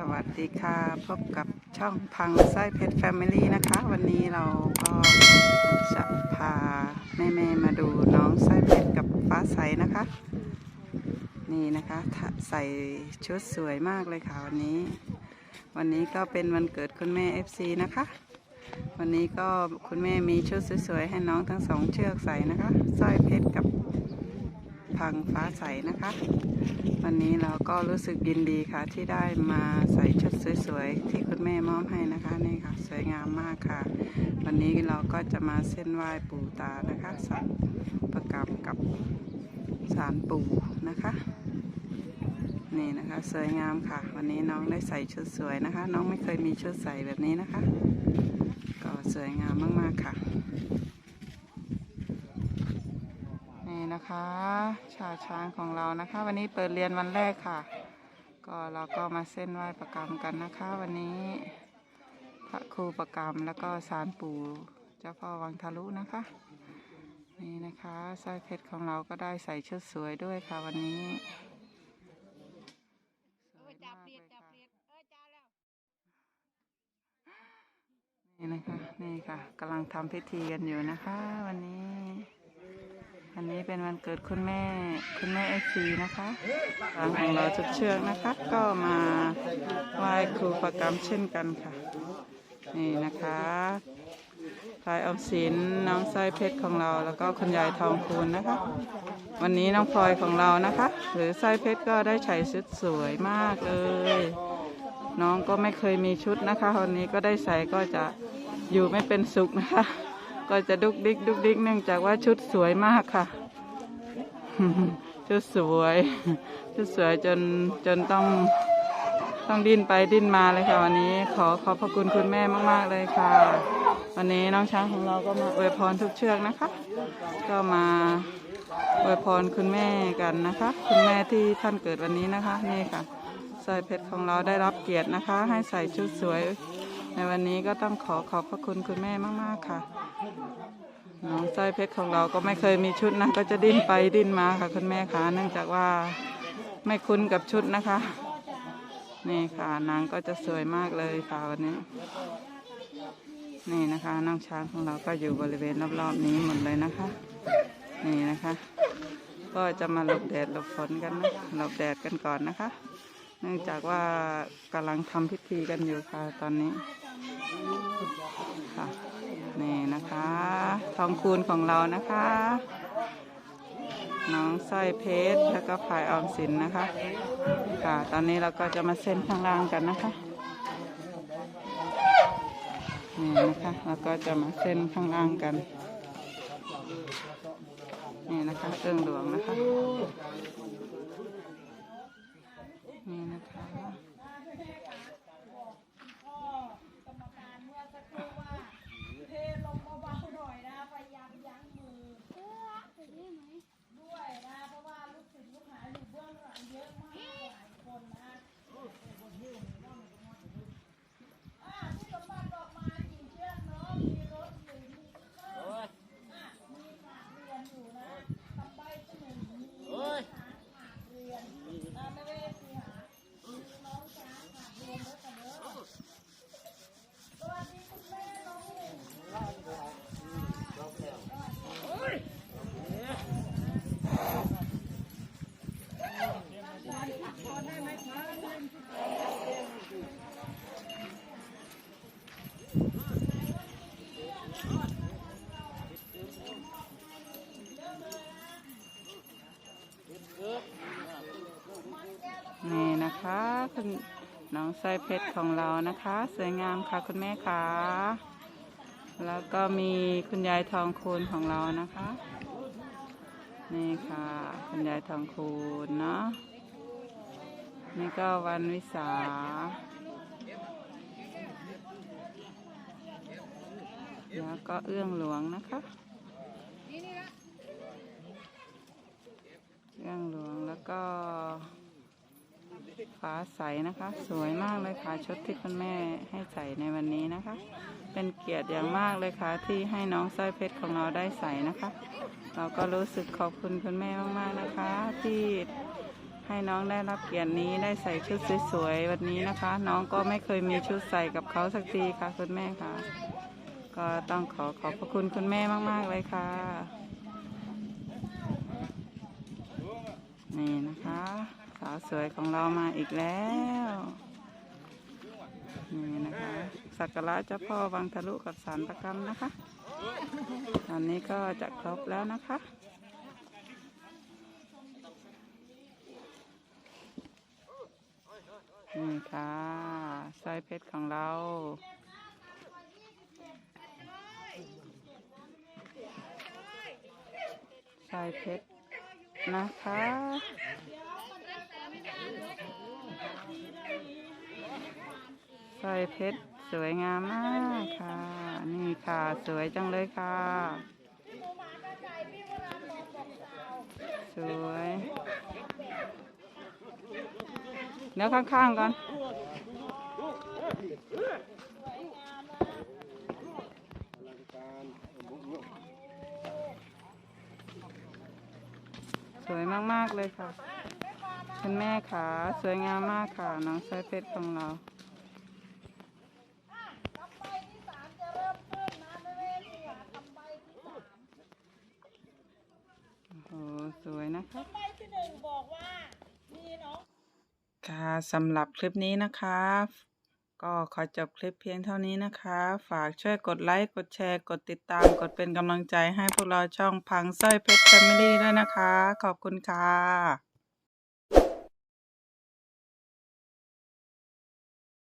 สวัสดีค่ะ พบกับช่องพังไส้เพชรแฟมิลี่นะคะ วันนี้เราก็จะพาแม่ๆมาดูน้องไส้เพชรกับฟ้าใสนะคะ นี่นะคะใส่ชุดสวยมากเลยค่ะวันนี้ วันนี้ก็เป็นวันเกิดคุณแม่ FC นะคะ วันนี้ก็คุณแม่มีชุดสวยๆให้น้องทั้งสองเชือกใส่นะคะสร้อยเพชรกับ พังฟ้าใสนะคะ วันนี้เราก็รู้สึกยินดีค่ะ ที่ได้มาใส่ชุดสวยๆ ที่คุณแม่มอบให้นะคะนี่ค่ะ สวยงามมากค่ะ วันนี้เราก็จะมาเส้นไหว้ปู่ตานะคะสารประกอบกับสารปู่นะคะนี่นะคะสวยงามค่ะ วันนี้น้องได้ใส่ชุดสวยนะคะ น้องไม่เคยมีชุดใส่แบบนี้นะคะ ก็สวยงามมากๆค่ะ นะคะ ชาช้างของเรานะคะ วันนี้เปิดเรียนวันแรกค่ะ ก็เราก็มาเส้นไหว้ประกรรมกันนะคะ วันนี้พระครูประกรรมแล้วก็สารปู่เจ้าพ่อวังทะลุนะคะ นี่นะคะสร้อยเพชรของเราก็ได้ใส่ชุดสวยด้วยค่ะวันนี้สวยมากเลยค่ะนี่นะคะ นี่ค่ะกำลังทำพิธีกันอยู่นะคะ วันนี้ วันนี้เป็นวันเกิดคุณแม่คุณแม่เอซีนะคะทางของเราทุกเชือกนะคะ ก็มาไหว้ครูประกรรมเช่นกันค่ะ นี่นะคะพลายออมสินน้องสร้อยเพชรของเราแล้วก็คุณยายทองคูณนะคะ วันนี้น้องพลอยของเรานะคะ หรือสร้อยเพชรก็ได้ใส่ชุดสวยมากเลย น้องก็ไม่เคยมีชุดนะคะวันนี้ก็ได้ใส่ก็จะอยู่ไม่เป็นสุขนะคะ ก็จะดุกดิกดุกดิกเนื่องจากว่าชุดสวยมากค่ะ ชุดสวย ชุดสวยจนจนต้องต้องดิ้นไปดิ้นมาเลยค่ะวันนี้ ขอขอบพระคุณคุณแม่มาก ๆ เลยค่ะ วันนี้น้องช้างของเราก็มาอวยพรทุกเชือกนะคะ ก็มาอวยพรคุณแม่กันนะคะ คุณแม่ที่ท่านเกิดวันนี้นะคะนี่ค่ะสร้อยเพชรของเราได้รับเกียรตินะคะ ให้ใส่ชุดสวย ในวันนี้ก็ต้องขอขอบพระคุณคุณแม่มาก ๆ ค่ะ น้องสร้อยเพชรของเราก็ไม่เคยมีชุดนะ ก็จะดิ้นไปดิ้นมาค่ะคุณแม่ค่ะ เนื่องจากว่าไม่คุ้นกับชุดนะคะ นี่ค่ะนางก็จะสวยมากเลยค่ะวันนี้ นี่นะคะน้องช้างของเราก็อยู่บริเวณรอบๆนี้หมดเลยนะคะ นี่นะคะ ก็จะมาหลบแดดหลบฝนกันนะหลบแดดกันก่อนนะคะ เนื่องจากว่ากำลังทำพิธีกันอยู่ค่ะตอนนี้ ค่ะนี่นะคะ ทองคูณของเรานะคะ น้องสร้อยเพชรแล้วก็พายออมสินนะคะ ค่ะ ตอนนี้เราก็จะมาเส้นข้างล่างกันนะคะนี่นะคะเราก็จะมาเส้นข้างล่างกันนี่นะคะเอื้องหลวงนะคะนี่นะคะ เทลงเบาๆหน่อยนะ พยายามยั้งมือด้วยนะ เพราะว่าลูกศิษย์ลูกหาอยู่เบื้องหลังเยอะมากหลายคนนะอ่าที่สมบัติออกมากี่เชือกเนาะ มีรถอยู่มีเตอร์อะมีหมากเรียนอยู่นะทำใบที่หนึ่งมีช้างหมากเรียนอ่าไม่ได้สิหามีน้องช้างหมากเรียนด้วยกันเนอะสวัสดีคุณแม่น้องหนึ่ง นะคะ คุณน้องสร้อยเพชรของเรานะคะ สวยงามค่ะคุณแม่ค่ะ แล้วก็มีคุณยายทองคูณของเรานะคะ นี่ค่ะ คุณยายทองคูณเนาะนี่ก็วันวิสาแล้วก็เอื้องหลวงนะคะเอื้องหลวงแล้วก็ ฟ้าใสนะคะ สวยมากเลยค่ะชุดที่คุณแม่ให้ใส่ในวันนี้นะคะ เป็นเกียรติอย่างมากเลยค่ะที่ให้น้องสร้อยเพชรของเราได้ใส่นะคะ เราก็รู้สึกขอบคุณคุณแม่มากๆนะคะ ที่ให้น้องได้รับเกียรตินี้ได้ใส่ชุดสวยๆวันนี้นะคะ น้องก็ไม่เคยมีชุดใส่กับเขาสักทีค่ะคุณแม่ค่ะ ก็ต้องขอขอบพระคุณคุณแม่มากๆเลยค่ะ นี่นะคะาวสวยของเรามาอีกแล้ว นี่นะคะ สักการะเจ้าพ่อวังทะลุกับสารประกรรมนะคะ ตอนนี้ก็จะครบแล้วนะคะนี่ค่ะสร้อยเพชรของเราสร้อยเพชรนะคะ ร้อยเพชรสวยงามมากค่ะ นี่ค่ะสวยจังเลยค่ะ สวยเดี๋ยวข้างๆก่อนสวยมาก ๆ เลยค่ะ คุณแม่ขาสวยงามมากค่ะ น้องสร้อยเพชรของเรา กำใบที่สามจะเริ่มขึ้นนะแม่แม่เสียกำใบที่สาม โอ้โห สวยนะคะ กำใบที่หนึ่งบอกว่ามีน้องค่ะสำหรับคลิปนี้นะคะ ก็ขอจบคลิปเพียงเท่านี้นะคะ ฝากช่วยกดไลค์ กดแชร์ กดติดตาม กดเป็นกำลังใจให้พวกเราช่องพังสร้อยเพชรแฟมิลี่ด้วยนะคะ ขอบคุณค่ะ